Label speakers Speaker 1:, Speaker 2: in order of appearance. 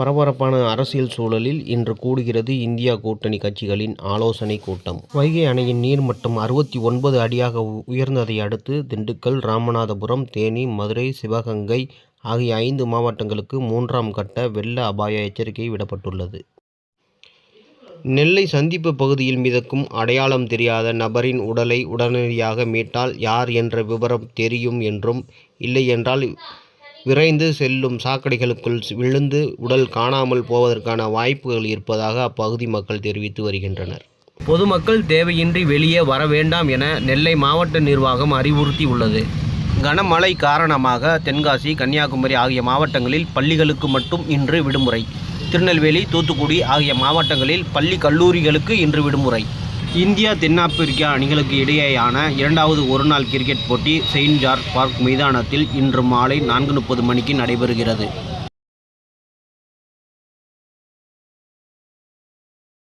Speaker 1: பரபரப்பான அரசியல் சூழலில் இன்று கூடுகிறது இந்தியா கூட்டணி கட்சிகளின் ஆலோசனை கூட்டம். வைகை அணையின் நீர்மட்டம் அறுபத்தி ஒன்பது அடியாக உயர்ந்ததை அடுத்து திண்டுக்கல், ராமநாதபுரம், தேனி, மதுரை, சிவகங்கை ஆகிய ஐந்து மாவட்டங்களுக்கு மூன்றாம் கட்ட வெள்ள அபாய எச்சரிக்கை விடப்பட்டுள்ளது. நெல்லை சந்திப்பு பகுதியில் மிதக்கும் அடையாளம் தெரியாத நபரின் உடலை உடனடியாக மீட்டால் யார் என்ற விவரம் தெரியும் என்றும், இல்லையென்றால் விரைந்து செல்லும் சாக்கடைகளுக்குள் விழுந்து உடல் காணாமல் போவதற்கான வாய்ப்புகள் இருப்பதாக அப்பகுதி மக்கள் தெரிவித்து வருகின்றனர். பொதுமக்கள் தேவையின்றி வெளியே வர வேண்டாம் என நெல்லை மாவட்ட நிர்வாகம் அறிவுறுத்தியுள்ளது. கனமழை காரணமாக தென்காசி, கன்னியாகுமரி ஆகிய மாவட்டங்களில் பள்ளிகளுக்கு மட்டும் இன்று விடுமுறை. திருநெல்வேலி, தூத்துக்குடி ஆகிய மாவட்டங்களில் பள்ளி, கல்லூரிகளுக்கு இன்று விடுமுறை. இந்தியா தென்னாப்பிரிக்கா அணிகளுக்கு இடையேயான இரண்டாவது ஒருநாள் கிரிக்கெட் போட்டி செயின்ட் ஜார்ஜ் பார்க் மைதானத்தில் இன்று மாலை நான்கு முப்பது மணிக்கு நடைபெறுகிறது.